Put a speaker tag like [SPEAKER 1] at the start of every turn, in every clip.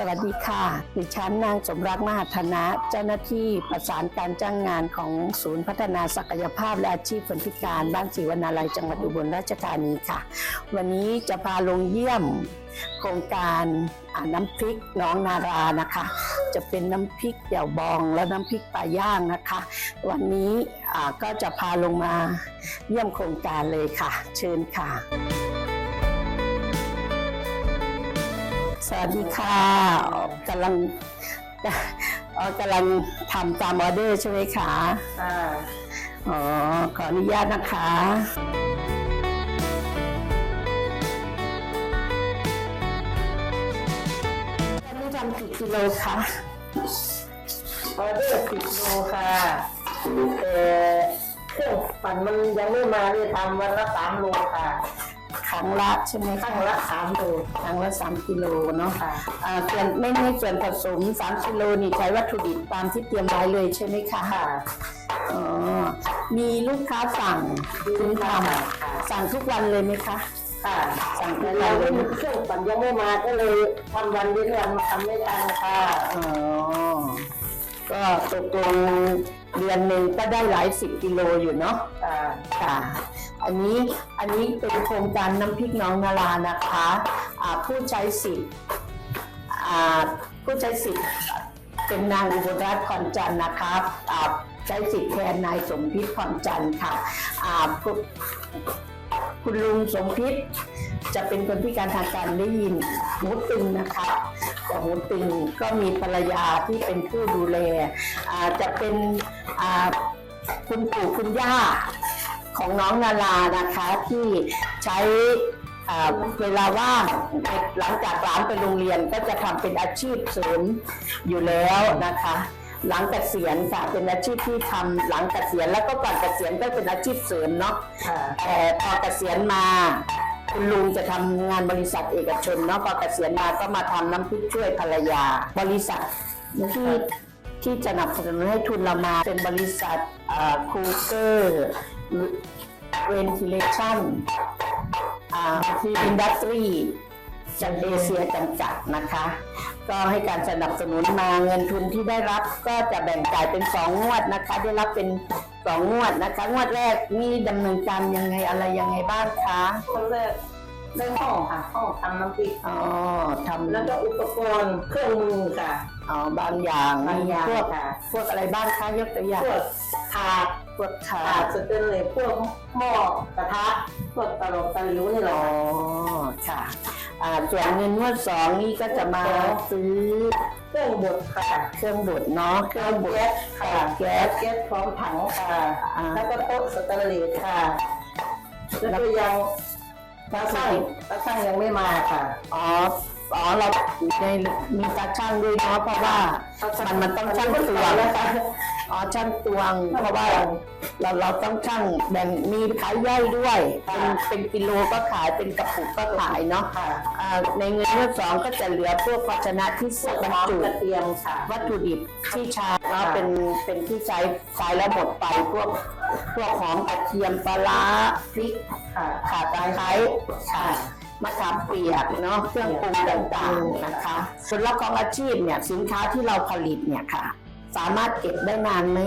[SPEAKER 1] สวัสดีค่ะ ดิฉันนางสมรักมหาธนะ เจ้าหน้าที่ประสานการจ้างงานของศูนย์พัฒนาศักยภาพและอาชีพคนพิการบ้านศรีวนาลัยจังหวัดอุบลราชธานีค่ะ วันนี้จะพาลงเยี่ยมโครงการน้ำพริกน้องนารานะคะ จะเป็นน้ำพริกเดี่ยวบองและน้ำพริกปลาย่างนะคะ วันนี้ก็จะพาลงมาเยี่ยมโครงการเลยค่ะ เชิญค่ะ สวัสดีค่ะกำลังออกำลังทำตามออเดอร์ใช่ไหมคะ
[SPEAKER 2] ค่ะ
[SPEAKER 1] อ๋อ ขออนุญาตนะคะวันนี้ทำกี่กิโลคะ
[SPEAKER 2] ออเดอร์สิบโลค่ะแต่เครื่องปั่นมันยังไม่มาเลยทำวันละสามโลค่ะ
[SPEAKER 1] ครั้งละใช่ไหม
[SPEAKER 2] ข้า
[SPEAKER 1] คะ
[SPEAKER 2] งละสามโล
[SPEAKER 1] ครั้งละสามกิโลเนาะ
[SPEAKER 2] ค่ะ
[SPEAKER 1] อ่าส่วนไม่ไม่ส่วนผสมสามกิโลนี่ใช้วัตถุดิบตามที่เตรียมไว้เลยใช่ไหมคะ
[SPEAKER 2] ค่ะ
[SPEAKER 1] อ๋อมีลูกค้าสั่งคุณท
[SPEAKER 2] ค่ะำ
[SPEAKER 1] สั่งทุกวันเลยไหมคะ
[SPEAKER 2] ค่ะ
[SPEAKER 1] สั่งทุ
[SPEAKER 2] แต่
[SPEAKER 1] กวั
[SPEAKER 2] เรา
[SPEAKER 1] นเล
[SPEAKER 2] ไม่
[SPEAKER 1] ยไหม
[SPEAKER 2] มีเครื่องปั่นยังไม่มาก็เลยทำวันเว้นวันทำไม่ทันค่ะ
[SPEAKER 1] อ๋อก็ตกลงเดือนหนึ่งก็ได้หลายสิบกิโลอยู่เนาะ
[SPEAKER 2] ค่ะ
[SPEAKER 1] ค่ะ อันนี้อันนี้เป็นโครงการน้ำพริกน้องนารานะคะผู้ใช้สิทธิ์ผู้ใช้สิทธิ์เป็นนางอุบลรัตน์พรจันทร์นะคะอ่าใช้สิทธิ์แทนนายสมพิษพรจันทร์ค่ะคุณคุณลุงสมพิษจะเป็นคนพิการทางการได้ยินหูตึงนะคะแต่หูตึงก็มีภรรยาที่เป็นผู้ดูแลจะเป็นคุณปู่คุณย่า ของน้องนารานะคะที่ใช้อ่าเวลาว่างหลังจากหลานไปโรงเรียนก็จะทำเป็นอาชีพเสริมอยู่แล้วนะคะ หลังเกษียณค่ะเป็นอาชีพที่ทำหลังเกษียณแล้วก็ก่อนเกษียณก็เป็นอาชีพเสริมเนาะ
[SPEAKER 2] ค่ะ
[SPEAKER 1] แต่พอเกษียณมาคุณลุงจะทำงานบริษัทเอกชนเนาะพอเกษียณมาก็มาทำน้ำพริกช่วยภรรยา บริษัทที่ที่จะนำสนุนให้ทุนเรามาเป็นบริษัทคูเกอร์ เวนทิเลชันที่อินดัสทรีจากเอเชียจำกัดนะคะ ก็ให้การสนับสนุนมาเงินทุนที่ได้รับก็จะแบ่งจ่ายเป็นสองงวดนะคะ ได้รับเป็นสองงวดนะคะ งวดแรกนี่ดำเนินการยังไงอะไรยังไงบ้างคะ
[SPEAKER 2] คนแรกได้ห้องค่ะห้องทำน้ำพริก
[SPEAKER 1] อ๋อทำ
[SPEAKER 2] แล้วก็อุปกรณ์เครื่องมือค่ะ
[SPEAKER 1] อ๋อบางอย่าง
[SPEAKER 2] บางอย่าง
[SPEAKER 1] พวก
[SPEAKER 2] ค่ะ
[SPEAKER 1] พวกอะไรบ้างคะยกตัวอย่าง
[SPEAKER 2] พวกถาด
[SPEAKER 1] พวกขา
[SPEAKER 2] ถาดสเตนเลสพวกหม้อกระทะพวกตลกตะหลิวนี่แหละ
[SPEAKER 1] อ๋อ
[SPEAKER 2] ค่ะ
[SPEAKER 1] ค่ะอ่าส่วนเงินงวดสองนี่ก็จะมาซื้อ
[SPEAKER 2] เครื่องบดค่ะ
[SPEAKER 1] เครื่องบดเนาะเครื่องบด
[SPEAKER 2] แก๊สค่ะ
[SPEAKER 1] แก๊ส
[SPEAKER 2] แก๊สพร้อมถังค่ะ
[SPEAKER 1] อ่า
[SPEAKER 2] แล้วก็โต๊ะสแตนเลสค่ะแล้วก็ยังตาช่างตาช่างยังไม่มาค่ะ
[SPEAKER 1] อ๋ออ๋อเราในมีตาช่างด้วยเนาะเพราะว่ามันมันต้องช่างตวง
[SPEAKER 2] แล้วค่ะ
[SPEAKER 1] อ๋อช่างตวงเพราะว่าเราเราต้องช่างแบ่งมีขายย่อยด้วยเป็นเป็นกิโลก็ขายเป็นกระปุกก็ขายเนาะ
[SPEAKER 2] ค่ะ
[SPEAKER 1] ในเงินเมื่สองก็จะเหลือพวกภาชนะที่
[SPEAKER 2] พวก
[SPEAKER 1] บรรจุ
[SPEAKER 2] กระเทียม
[SPEAKER 1] วัตถุดิบที่ใช้แล้ว
[SPEAKER 2] ค่ะ
[SPEAKER 1] เป็นเป็นที่ใช้ใช้แล้วหมดไปพวกพวกหอมกระเทียมปลาร้าพริก
[SPEAKER 2] ค่ะ
[SPEAKER 1] ข่าตะไคร้มะขามเปียกเนาะเครื่องปรุงต่างๆนะคะส่วนเราของอาชีพเนี่ยสินค้าที่เราผลิตเนี่ยค่ะ สามารถเก็บได้นานไหม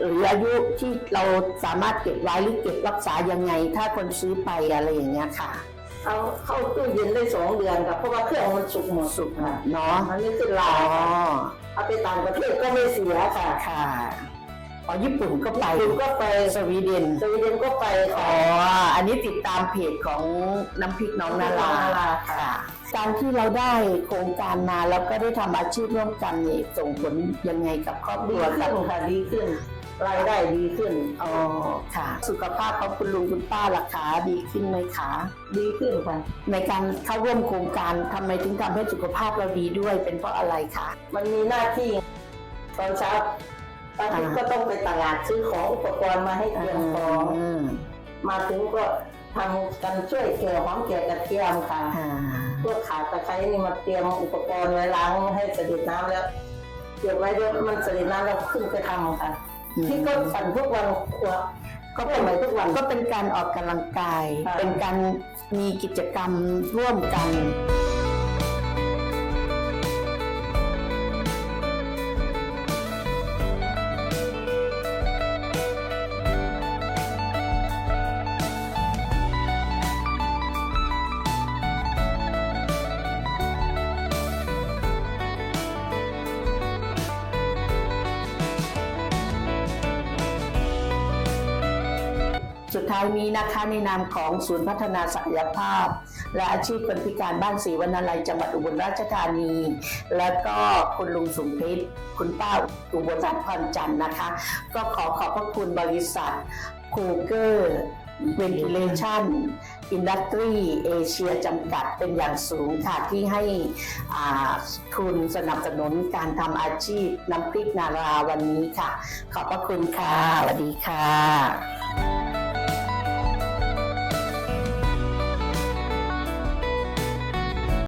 [SPEAKER 1] หรืออายุที่เราสามารถเก็บไว้หรือเก็บรักษายังไง ถ้าคนซื้อไปอะไรอย่างเงี้ยค่ะ
[SPEAKER 2] เอาเข้าตู้เย็นได้สองเดือนค่ะเพราะว่าเครื่องมันสุกหมดสุกค่ะ
[SPEAKER 1] เนาะ
[SPEAKER 2] อันนี้คือลา
[SPEAKER 1] อ๋อ
[SPEAKER 2] เอาไปต่างประเทศก็ไม่เสียค่ะ
[SPEAKER 1] ค่ะอ๋อญี่ปุ่นก็ไป
[SPEAKER 2] คุณก็ไป
[SPEAKER 1] สวีเดน
[SPEAKER 2] สวีเดนก็ไป
[SPEAKER 1] อ๋
[SPEAKER 2] ค่ะ
[SPEAKER 1] ออันนี้ติดตามเพจของน้ำพริกน้องนารา
[SPEAKER 2] น้องนารา
[SPEAKER 1] ค่ะ การที่เราได้โครงการมาแล้วก็ได้ทำอาชีพร่วมกันนี่ส่งผลยังไงกับครอบค
[SPEAKER 2] ดี
[SPEAKER 1] รัว
[SPEAKER 2] ขึ้
[SPEAKER 1] กับ
[SPEAKER 2] นค่ะดีขึ้นรายได้ดีขึ้น
[SPEAKER 1] อ๋อค่ะ สุขภาพของคุณลุงคุณป้าล่ะคะดีขึ้นไหมคะ
[SPEAKER 2] ดีขึ้นค่ะ
[SPEAKER 1] ในการเข้าร่วมโครงการทำไมถึงทำให้สุขภาพเราดีด้วย เป็นเพราะอะไรคะ
[SPEAKER 2] มันมีหน้าที่ตอนเช้าตอนที่
[SPEAKER 1] อ่า
[SPEAKER 2] ก็ต้องไปตลาดซื้อของอุปกรณ์มาให้เตรียมของ
[SPEAKER 1] อืม
[SPEAKER 2] มาถึงก็ ทำกันช่วยเกี่ยวหอมเกี่ยวกระเทียมค่ะ
[SPEAKER 1] อ่า
[SPEAKER 2] พวกขาตะไคร้นี่มาเตรียมอุปกรณ์ไว้ล้างให้เสด็จน้ำแล้วเก็บไว้ด้วยมันเสด็จน้ำแล้วขึ้นไปทำค่ะที่ก็ปั่นทุกวันครัวก็เป็นไปทุกวัน
[SPEAKER 1] ก็เป็นการออกกำลังกาย
[SPEAKER 2] ค่ะ
[SPEAKER 1] เป็นการมีกิจกรรมร่วมกัน สุดท้ายนี้นะคะในนามของศูนย์พัฒนาศักยภาพ และอาชีพคนพิการบ้านศรีวรรณาลัยจังหวัดอุบลราชธานี แล้วก็คุณลุงสุมพิษคุณป้าอุบลรัตน์พรจันทร์นะคะ ก็ขอขอบพระคุณบริษัทคูเกอร์ Ventilation Industry Asia จำกัดเป็นอย่างสูงค่ะ ที่ให้ทุนสนับสนุนการทำอาชีพน้ำพริกนาราวันนี้ค่ะ ขอบพระคุณค่ะ สวัสดีค่ะ